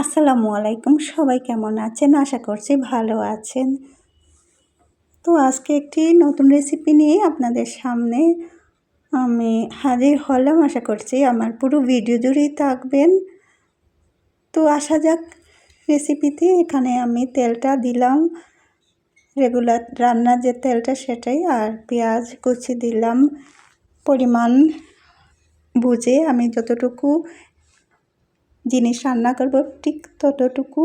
আসসালামু আলাইকুম। সবাই কেমন আছেন? আশা করছি ভালো আছেন। তো আজকে একটি নতুন রেসিপি নিয়ে আপনাদের সামনে আমি হাজির হলাম। আশা করছি আমার পুরো ভিডিও জুড়েই থাকবেন। তো আসা যাক রেসিপিতে এখানে আমি তেলটা দিলাম। রেগুলার রান্নার যে তেলটা সেটাই আর পেঁয়াজ কুচি দিলাম। পরিমাণ বুঝে আমি যতটুকু জিনিস রান্না করব, ঠিক ততটুকু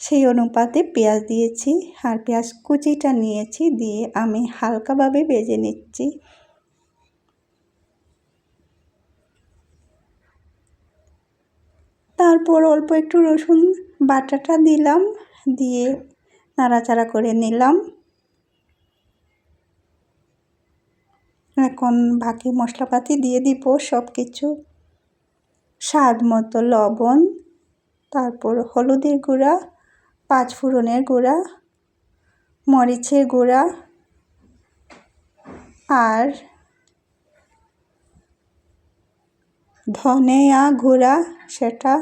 সেই অনুপাতে পেঁয়াজ দিয়েছি আর পেঁয়াজ কুচিটা নিয়েছি দিয়ে আমি হালকাভাবে বেজে নিচ্ছি। তারপর অল্প একটু রসুন বাটাটা দিলাম, দিয়ে নাড়াচাড়া করে নিলাম। এখন বাকি মশলাপাতি দিয়ে দিব সব কিছু স্বাদ মতো লবণ, তারপর হলুদের গুঁড়া পাঁচফোড়নের গুঁড়া, মরিচের গুঁড়া আর ধনেয়া গুঁড়া, সেটা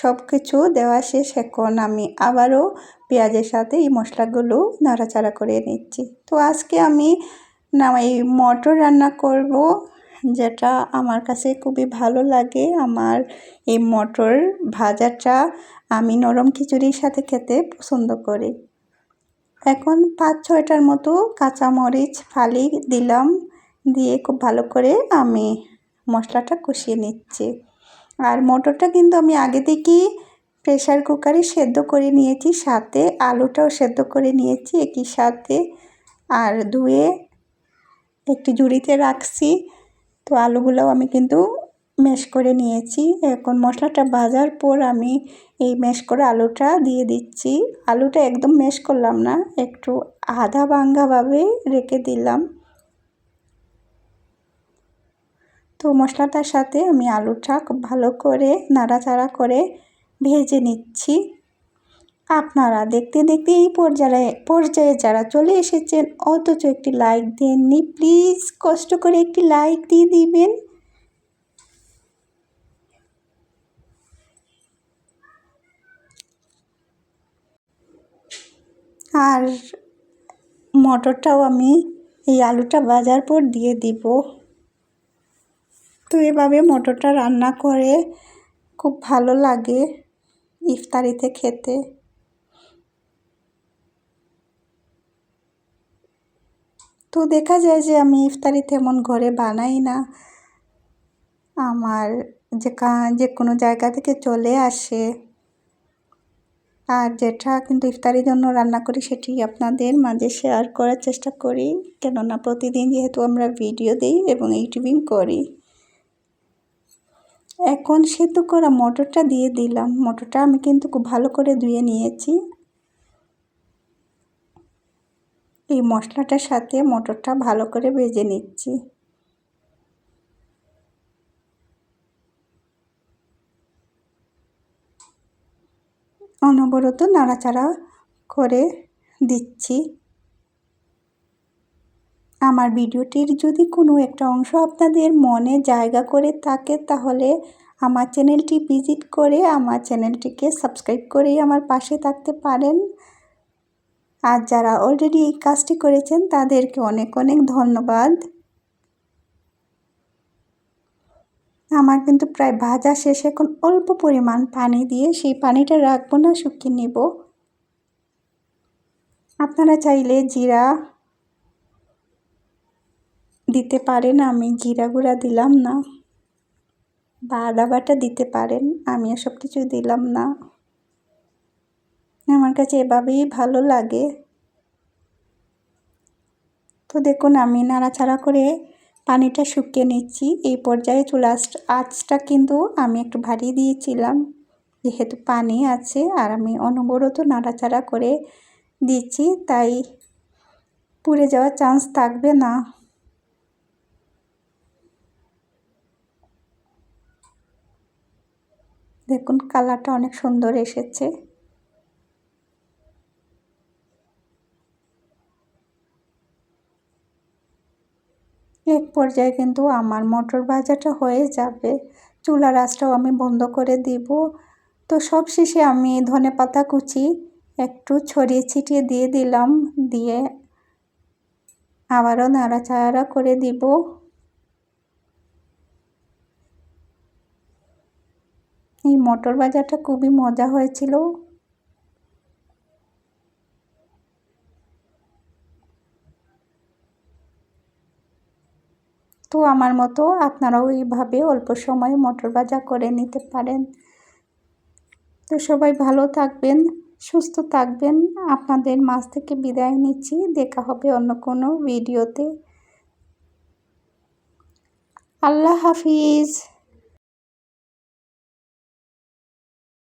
সব কিছু দেওয়া শেষ। এখন আমি আবারও পেঁয়াজের সাথে এই মশলাগুলো নাড়াচাড়া করে নিচ্ছি। তো আজকে আমি না, এই মটর রান্না করব। যেটা আমার কাছে খুবই ভালো লাগে, আমার এই মটর ভাজাটা আমি নরম খিচুড়ির সাথে খেতে পছন্দ করি। এখন পাঁচ ছয়টার মতো কাঁচামরিচ ফালি দিলাম, দিয়ে খুব ভালো করে আমি মশলাটা কষিয়ে নিচ্ছি। আর মটরটা কিন্তু আমি আগে থেকেই প্রেশার কুকারে সেদ্ধ করে নিয়েছি, সাথে আলুটাও সেদ্ধ করে নিয়েছি একই সাথে। আর ধুয়ে একটি জুড়িতে রাখছি তো আলুগুলোও আমি কিন্তু ম্যাশ করে নিয়েছি। এখন মশলাটা ভাজার পর আমি এই ম্যাশ করে আলুটা দিয়ে দিচ্ছি। আলুটা একদম ম্যাশ করলাম না, একটু আধা ভাঙ্গাভাবে রেখে দিলাম। তো মশলাটার সাথে আমি আলুটা খুব ভালো করে নাড়াচাড়া করে ভেজে নিচ্ছি। আপনারা দেখতে দেখতে এই পর্যায়ে পর্যায়ে যারা চলে এসেছেন, অথচ একটি লাইক দেননি প্লিজ কষ্ট করে একটি লাইক দিয়ে দিবেন। আর মটরটাও আমি এই আলুটা বাজার পর দিয়ে দিব। তো এভাবে মটরটা রান্না করে খুব ভালো লাগে ইফতারিতে খেতে। তো দেখা যায় যে আমি ইফতারি তেমন ঘরে বানাই না। আমার যে যে কোনো জায়গা থেকে চলে আসে। আর যেটা কিন্তু ইফতারির জন্য রান্না করি সেটি আপনাদের মাঝে শেয়ার করার চেষ্টা করি। কেননা প্রতিদিন যেহেতু আমরা ভিডিও দিই এবং ইউটিউবিং করি। এখন সেদ্ধ করা মটরটা দিয়ে দিলাম। মটরটা আমি কিন্তু খুব ভালো করে ধুয়ে নিয়েছি। এই মশলাটার সাথে মটরটা ভালো করে ভেজে নিচ্ছি। অনবরত নাড়াচাড়া করে দিচ্ছি। আমার ভিডিওটির যদি কোনো একটা অংশ আপনাদের মনে জায়গা করে থাকে, তাহলে আমার চ্যানেলটি ভিজিট করে আমার চ্যানেলটিকে সাবস্ক্রাইব করেই আমার পাশে থাকতে পারেন। আর যারা অলরেডি এই কাজটি করেছেন, তাদেরকে অনেক অনেক ধন্যবাদ। আমার কিন্তু প্রায় ভাজা শেষ, এখন অল্প পরিমাণ পানি দিয়ে সেই পানিটা রাখব না, শুকিয়ে নেব। আপনারা চাইলে জিরা দিতে পারেন, আমি জিরা গুঁড়া দিলাম না। বা আদা বাটা দিতে পারেন আমি এসব কিছু দিলাম না। আমার কাছে এভাবেই ভালো লাগে। তো দেখুন, আমি নাড়াচাড়া করে পানিটা শুকিয়ে নিচ্ছি। এই পর্যায়ে চুলা আঁচটা কিন্তু আমি একটু ভারী দিয়েছিলাম। যেহেতু পানি আছে আর আমি অনবরত নাড়াচাড়া করে দিচ্ছি, তাই পুড়ে যাওয়ার চান্স থাকবে না। দেখুন কালারটা অনেক সুন্দর এসেছে। এক পর্যায়ে কিন্তু আমার মটর ভাজাটা হয়ে যাবে। চুলার আঁচটাও আমি বন্ধ করে দিব। তো সব শেষে আমি ধনে পাতা কুচি একটু ছড়িয়ে ছিটিয়ে দিয়ে দিলাম। দিয়ে আবারও নাড়াচাড়া করে দিব। এই মটর ভাজাটা খুবই মজা হয়েছিল। তো আমার মতো, আপনারাও এইভাবে অল্প সময়ে মটর ভাজা করে নিতে পারেন। তো সবাই ভালো থাকবেন, সুস্থ থাকবেন। আপনাদের মাছ থেকে বিদায় নিচ্ছি। দেখা হবে অন্য কোনো ভিডিওতে। আল্লাহ হাফিজ।